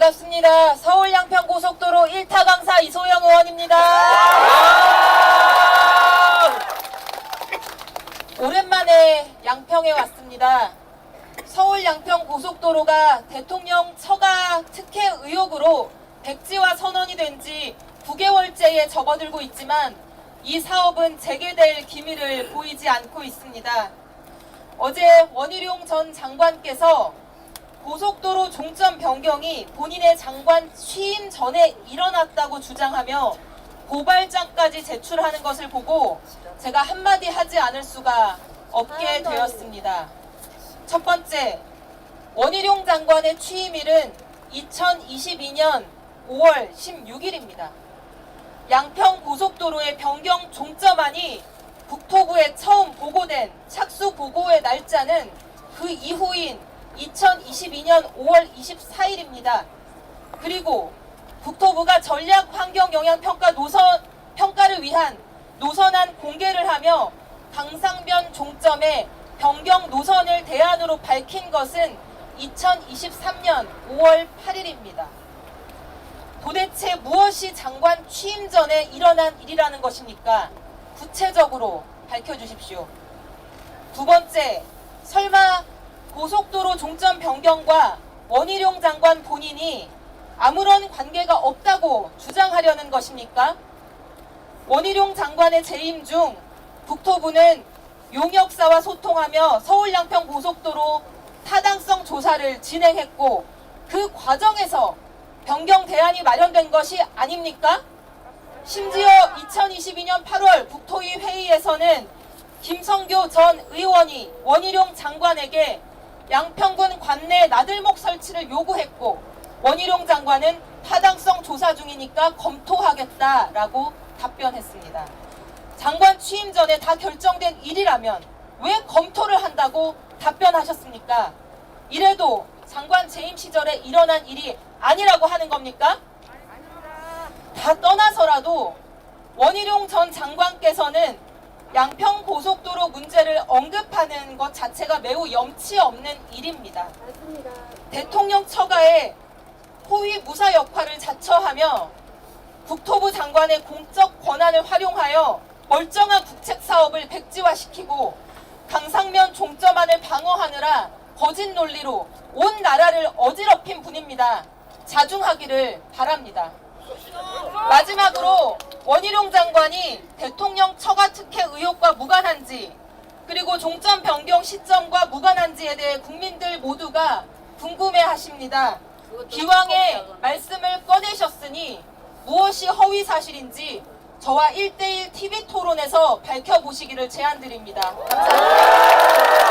안녕하십니까. 서울 양평 고속도로 1타 강사 이소영 의원입니다. 오랜만에 양평에 왔습니다. 서울 양평 고속도로가 대통령 처가 특혜 의혹으로 백지화 선언이 된 지 9개월째에 접어들고 있지만 이 사업은 재개될 기미를 보이지 않고 있습니다. 어제 원희룡 전 장관께서 고속도로 종점 변경이 본인의 장관 취임 전에 일어났다고 주장하며 고발장까지 제출하는 것을 보고 제가 한마디 하지 않을 수가 없게 되었습니다. 첫 번째, 원희룡 장관의 취임일은 2022년 5월 16일입니다. 양평 고속도로의 변경 종점안이 국토부에 처음 보고된 착수 보고의 날짜는 그 이후인 2022년 5월 24일입니다. 그리고 국토부가 전략 환경 영향 평가 노선 평가를 위한 노선안 공개를 하며 강상변 종점에 변경 노선을 대안으로 밝힌 것은 2023년 5월 8일입니다. 도대체 무엇이 장관 취임 전에 일어난 일이라는 것입니까? 구체적으로 밝혀주십시오. 두 번째, 설마 고속도로 종점 변경과 원희룡 장관 본인이 아무런 관계가 없다고 주장하려는 것입니까? 원희룡 장관의 재임 중 국토부는 용역사와 소통하며 서울 양평 고속도로 타당성 조사를 진행했고 그 과정에서 변경 대안이 마련된 것이 아닙니까? 심지어 2022년 8월 국토위 회의에서는 김성교 전 의원이 원희룡 장관에게 양평군 관내 나들목 설치를 요구했고 원희룡 장관은 타당성 조사 중이니까 검토하겠다라고 답변했습니다. 장관 취임 전에 다 결정된 일이라면 왜 검토를 한다고 답변하셨습니까? 이래도 장관 재임 시절에 일어난 일이 아니라고 하는 겁니까? 다 떠나서라도 원희룡 전 장관께서는 양평 고속도로 문제를 언급하는 것 자체가 매우 염치 없는 일입니다. 대통령 처가에 호위 무사 역할을 자처하며 국토부 장관의 공적 권한을 활용하여 멀쩡한 국책 사업을 백지화시키고 강상면 종점안을 방어하느라 거짓 논리로 온 나라를 어지럽힌 분입니다. 자중하기를 바랍니다. 마지막으로 원희룡 장관이 대통령 처가 특혜 의혹과 무관한지 그리고 종점 변경 시점과 무관한지에 대해 국민들 모두가 궁금해 하십니다. 기왕에 말씀을 꺼내셨으니 무엇이 허위 사실인지 저와 1대1 TV 토론에서 밝혀보시기를 제안드립니다. 감사합니다.